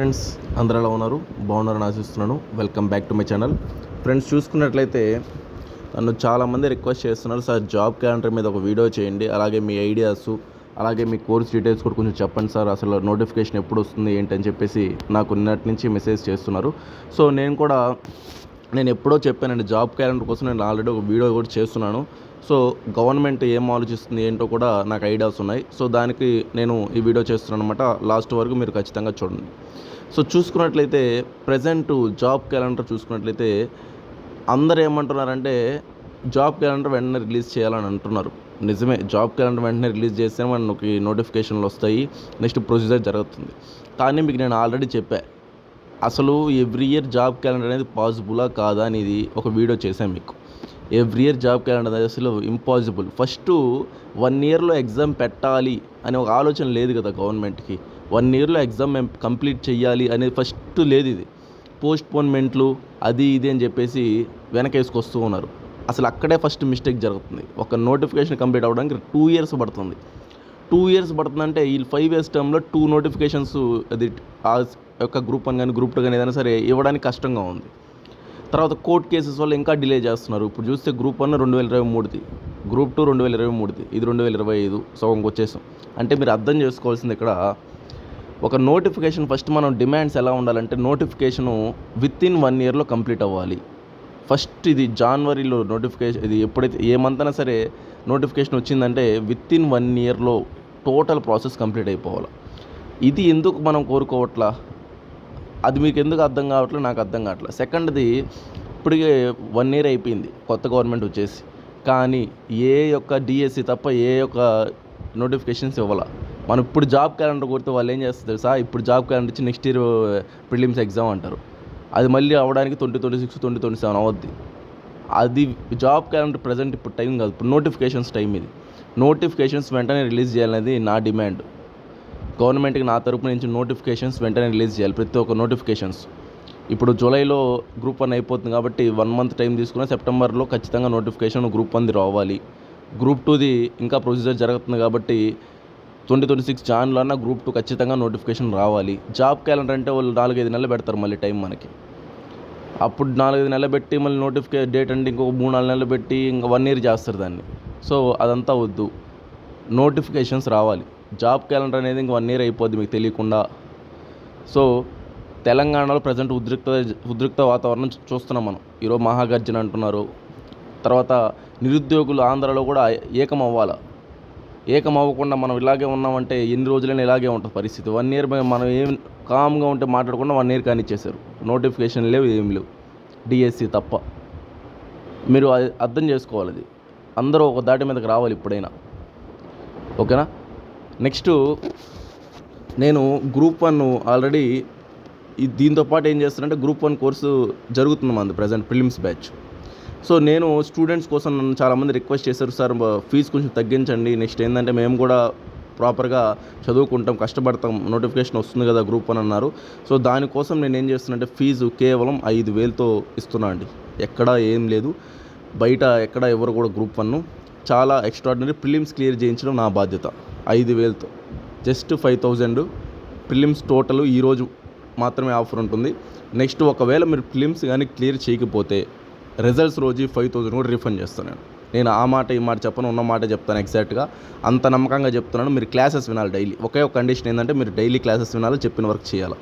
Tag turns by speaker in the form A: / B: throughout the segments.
A: Friends అందరూ ఎలా ఉన్నారు? బాగున్నారని ఆశిస్తున్నాను. Welcome back to my channel friends చూసుకున్నట్లయితే నన్ను చాలామంది రిక్వెస్ట్ చేస్తున్నారు. సార్ జాబ్ క్యాలెండర్ మీద ఒక వీడియో చేయండి. అలాగే మీ ఐడియాస్ అలాగే మీ కోర్స్ డీటెయిల్స్ కూడా కొంచెం చెప్పండి సార్. అసలు నోటిఫికేషన్ ఎప్పుడు వస్తుంది ఏంటని చెప్పేసి నాకు నిన్నటి నుంచి మెసేజ్ చేస్తున్నారు. సో నేను కూడా నేను ఎప్పుడో చెప్పానండి జాబ్ క్యాలెండర్ కోసం నేను ఆల్రెడీ ఒక వీడియో కూడా చేస్తున్నాను. సో గవర్నమెంట్ ఏం ఆలోచిస్తుంది ఏంటో కూడా నాకు ఐడియాస్ ఉన్నాయి. సో దానికి నేను ఈ వీడియో చేస్తున్నాను అనమాట లాస్ట్ వరకు మీరు ఖచ్చితంగా చూడండి. సో చూసుకున్నట్లయితే ప్రజెంట్ జాబ్ క్యాలెండర్ చూసుకున్నట్లయితే అందరు ఏమంటున్నారంటే జాబ్ క్యాలెండర్ వెంటనే రిలీజ్ చేయాలని అంటున్నారు. నిజమే జాబ్ క్యాలెండర్ వెంటనే రిలీజ్ చేస్తే మనకి నోటిఫికేషన్లు వస్తాయి. నెక్స్ట్ ప్రొసీజర్ జరుగుతుంది. కానీ మీకు నేను ఆల్రెడీ చెప్పాను అసలు ఎవ్రీ ఇయర్ జాబ్ క్యాలెండర్ అనేది పాసిబులా కాదా అనేది ఒక వీడియో చేశాను మీకు. ఎవ్రీ ఇయర్ జాబ్ క్యాలెండర్ అనేది అసలు ఇంపాసిబుల్ ఫస్ట్ వన్ ఇయర్లో ఎగ్జామ్ పెట్టాలి అనే ఒక ఆలోచన లేదు కదా గవర్నమెంట్కి వన్ ఇయర్లో ఎగ్జామ్ మేము కంప్లీట్ చేయాలి అనేది ఫస్ట్ లేదు ఇది. పోస్ట్ పోన్మెంట్లు అది ఇది అని చెప్పేసి వెనకేసుకొస్తూ ఉన్నారు. అసలు అక్కడే ఫస్ట్ మిస్టేక్ జరుగుతుంది. ఒక నోటిఫికేషన్ కంప్లీట్ అవ్వడానికి టూ ఇయర్స్ పడుతుంది. టూ ఇయర్స్ పడుతుందంటే ఈ ఫైవ్ ఇయర్స్ టర్మ్లో టూ నోటిఫికేషన్స్ అది యొక్క గ్రూప్ వన్ కానీ గ్రూప్ టూ కానీ ఏదైనా సరే ఇవ్వడానికి కష్టంగా ఉంది. తర్వాత కోర్ట్ కేసెస్ వల్ల ఇంకా డిలే చేస్తున్నారు. ఇప్పుడు చూస్తే గ్రూప్ వన్ రెండు వేల ఇరవై మూడుది. గ్రూప్ టూ రెండు వేల ఇరవై మూడుది. ఇది రెండు వేల ఇరవై ఐదు. సగంకి వచ్చేసాం. అంటే మీరు అర్థం చేసుకోవాల్సింది ఇక్కడ ఒక నోటిఫికేషన్ ఫస్ట్ మనం డిమాండ్స్ ఎలా ఉండాలంటే నోటిఫికేషను విత్ ఇన్ వన్ ఇయర్లో కంప్లీట్ అవ్వాలి. ఫస్ట్ ఇది జనవరిలో నోటిఫికేషన్ ఇది ఎప్పుడైతే ఏ మంత్ అయినా సరే నోటిఫికేషన్ వచ్చిందంటే విత్ ఇన్ వన్ ఇయర్లో టోటల్ ప్రాసెస్ కంప్లీట్ అయిపోవాలి. ఇది ఎందుకు మనం కోరుకోవట్లా? అది మీకు ఎందుకు అర్థం కావట్లేదు నాకు అర్థం కావట్లేదు సెకండ్ది ఇప్పటికే వన్ ఇయర్ అయిపోయింది కొత్త గవర్నమెంట్ వచ్చేసి. కానీ ఏ యొక్క డిఎస్సి తప్ప ఏ యొక్క నోటిఫికేషన్స్ ఇవ్వాల. మనం ఇప్పుడు జాబ్ క్యాలెండర్ కొడితే వాళ్ళు ఏం చేస్తారు తెలుసా? ఇప్పుడు జాబ్ క్యాలెండర్ ఇచ్చి నెక్స్ట్ ఇయర్ ప్రిలిమ్స్ ఎగ్జామ్ అంటారు. అది మళ్ళీ అవ్వడానికి twenty twenty six twenty twenty seven అవద్ది. అది జాబ్ క్యాలెండర్ ప్రజెంట్ ఇప్పుడు టైం కాదు ఇప్పుడు నోటిఫికేషన్స్ టైం ఇది. నోటిఫికేషన్స్ వెంటనే రిలీజ్ చేయాలనేది నా డిమాండ్ గవర్నమెంట్కి నా తరపు నుంచి నోటిఫికేషన్స్ వెంటనే రిలీజ్ చేయాలి. ప్రతి ఒక్క నోటిఫికేషన్స్. ఇప్పుడు జూలైలో గ్రూప్ వన్ అయిపోతుంది కాబట్టి వన్ మంత్ టైం తీసుకున్న సెప్టెంబర్లో ఖచ్చితంగా నోటిఫికేషన్ గ్రూప్ వన్ది రావాలి. గ్రూప్ టూది ఇంకా ప్రొసీజర్ జరుగుతుంది కాబట్టి ట్వంటీ ట్వంటీ సిక్స్ జాన్లో అన్న గ్రూప్ టూ ఖచ్చితంగా నోటిఫికేషన్ రావాలి. జాబ్ క్యాలెండర్ అంటే వాళ్ళు నాలుగైదు నెలలు పెడతారు మళ్ళీ టైం మనకి. అప్పుడు నాలుగైదు నెలలు పెట్టి మళ్ళీ నోటిఫికే డేట్ అంటే ఇంకొక మూడు నాలుగు నెలలు పెట్టి ఇంకా వన్ ఇయర్ చేస్తారు దాన్ని. సో అదంతా వద్దు. నోటిఫికేషన్స్ రావాలి. జాబ్ క్యాలెండర్ అనేది ఇంక వన్ ఇయర్ అయిపోద్ది మీకు తెలియకుండా. సో తెలంగాణలో ప్రజెంట్ ఉద్రిక్త ఉద్రిక్త వాతావరణం చూస్తున్నాం మనం. ఈరోజు మహాగర్జన అంటున్నారు. తర్వాత నిరుద్యోగులు ఆంధ్రలో కూడా ఏకం అవ్వాలా ఏకం అవ్వకుండా మనం ఇలాగే ఉన్నామంటే ఎన్ని రోజులైనా ఇలాగే ఉంటుంది పరిస్థితి. వన్ ఇయర్ మనం ఏం కామ్గా ఉంటే మాట్లాడకుండా వన్ ఇయర్ కానిచ్చేశారు. నోటిఫికేషన్ లేవు ఏం లేవు. డిఎస్సి తప్ప. మీరు అది అర్థం చేసుకోవాలి అది. అందరూ ఒక దాటి మీదకి రావాలి ఇప్పుడైనా. ఓకేనా? నెక్స్ట్ నేను గ్రూప్ వన్ ఆల్రెడీ దీంతో పాటు ఏం చేస్తానంటే గ్రూప్ వన్ కోర్సు జరుగుతుంది మంది ప్రజెంట్ ప్రిలిమ్స్ బ్యాచ్. సో నేను స్టూడెంట్స్ కోసం నన్ను చాలామంది రిక్వెస్ట్ చేశారు సార్ ఫీజు కొంచెం తగ్గించండి. నెక్స్ట్ ఏంటంటే మేము కూడా ప్రాపర్గా చదువుకుంటాం కష్టపడతాం నోటిఫికేషన్ వస్తుంది కదా గ్రూప్ వన్ అన్నారు. సో దానికోసం నేను ఏం చేస్తున్నానంటే ఫీజు కేవలం ఐదు వేలతో ఇస్తున్నా అండి. ఎక్కడా ఏం లేదు. బయట ఎక్కడ ఎవరు కూడా గ్రూప్ వన్ చాలా ఎక్స్ట్రాడినరీ ప్రిలిమ్స్ క్లియర్ చేయించడం నా బాధ్యత. ఐదు వేలతో. Just five thousand. Prelims total ఈరోజు మాత్రమే ఆఫర్ ఉంటుంది. నెక్స్ట్ ఒకవేళ మీరు ఫిలిమ్స్ కానీ క్లియర్ చేయకపోతే రిజల్ట్స్ రోజు ఫైవ్ థౌజండ్ కూడా రిఫండ్ చేస్తాను నేను. నేను ఆ మాట ఈ మాట చెప్పను ఉన్న మాట చెప్తాను ఎగ్జాక్ట్గా. అంత నమ్మకంగా చెప్తున్నాను మీరు క్లాసెస్ వినాలి డైలీ. ఒకే ఒక కండిషన్ ఏంటంటే మీరు డైలీ క్లాసెస్ వినాలి చెప్పిన వర్క్ చేయాలి.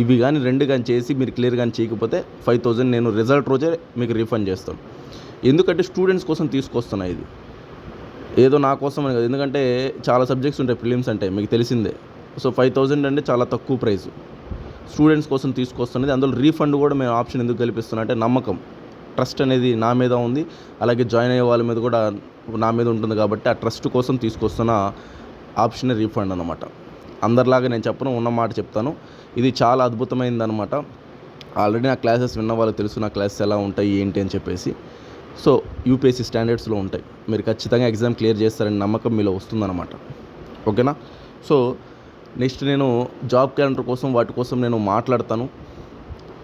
A: ఇవి కానీ రెండు కానీ చేసి మీరు క్లియర్ కానీ చేయకపోతే ఫైవ్ థౌజండ్ నేను రిజల్ట్ రోజే మీకు రీఫండ్ చేస్తాను. ఎందుకంటే స్టూడెంట్స్ కోసం తీసుకొస్తున్నా ఇది. ఏదో నా కోసం అని కాదు. ఎందుకంటే చాలా సబ్జెక్ట్స్ ఉంటాయి ప్రిలిమ్స్ అంటే మీకు తెలిసిందే. సో ఫైవ్ థౌజండ్ అంటే చాలా తక్కువ ప్రైస్. స్టూడెంట్స్ కోసం తీసుకొస్తున్నది అందులో రీఫండ్ కూడా మేము ఆప్షన్ ఎందుకు కల్పిస్తున్నా అంటే నమ్మకం. ట్రస్ట్ అనేది నా మీద ఉంది అలాగే జాయిన్ అయ్యే వాళ్ళ మీద కూడా నా మీద ఉంటుంది కాబట్టి ఆ ట్రస్ట్ కోసం తీసుకొస్తున్న ఆప్షన్ రీఫండ్ అనమాట అందరిలాగా నేను చెప్పను ఉన్న మాట చెప్తాను. ఇది చాలా అద్భుతమైందనమాట ఆల్రెడీ నా క్లాసెస్ విన్న వాళ్ళకి తెలుసు నా క్లాసెస్ ఎలా ఉంటాయి ఏంటి అని చెప్పేసి. సో యూపీఎస్సీ స్టాండర్డ్స్లో ఉంటాయి. మీరు ఖచ్చితంగా ఎగ్జామ్ క్లియర్ చేస్తారని నమ్మకం మీలో వస్తుందన్నమాట. ఓకేనా? సో నెక్స్ట్ నేను జాబ్ క్యాలెండర్ కోసం వాటి కోసం నేను మాట్లాడతాను.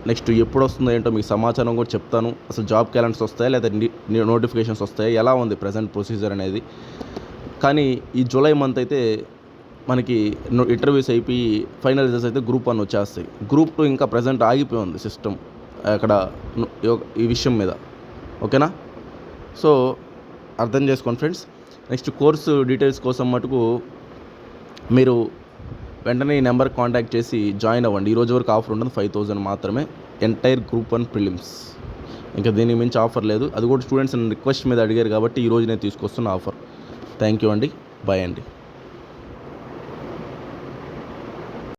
A: నెక్స్ట్ ఎప్పుడు వస్తుందో ఏంటో మీకు సమాచారం కూడా చెప్తాను. అసలు జాబ్ క్యాలెండర్స్ వస్తాయా లేదా నోటిఫికేషన్స్ వస్తాయా? ఎలా ఉంది ప్రజెంట్ ప్రొసీజర్ అనేది? కానీ ఈ జూలై మంత్ అయితే మనకి ఇంటర్వ్యూస్ అయిపోయి ఫైనల్ రిజల్ట్స్ అయితే గ్రూప్ వన్ వచ్చేస్తాయి. గ్రూప్ టూ ఇంకా ప్రజెంట్ ఆగిపోయి ఉంది సిస్టమ్. అక్కడ యో- ఈ విషయం మీద. ఓకేనా? సో అర్థం చేసుకోండి ఫ్రెండ్స్. నెక్స్ట్ కోర్సు డీటెయిల్స్ కోసం మటుకు మీరు వెంటనే ఈ నెంబర్ కాంటాక్ట్ చేసి జాయిన్ అవ్వండి. ఈ రోజు వరకు ఆఫర్ ఉంటుంది ఫైవ్ థౌజండ్ మాత్రమే. Entire group one prelims. ఇంకా దీనికి మించి ఆఫర్ లేదు. అది కూడా స్టూడెంట్స్ రిక్వెస్ట్ మీద అడిగారు కాబట్టి ఈరోజు నేను తీసుకొస్తున్న ఆఫర్. థ్యాంక్ యూ అండి. బాయ్ అండి.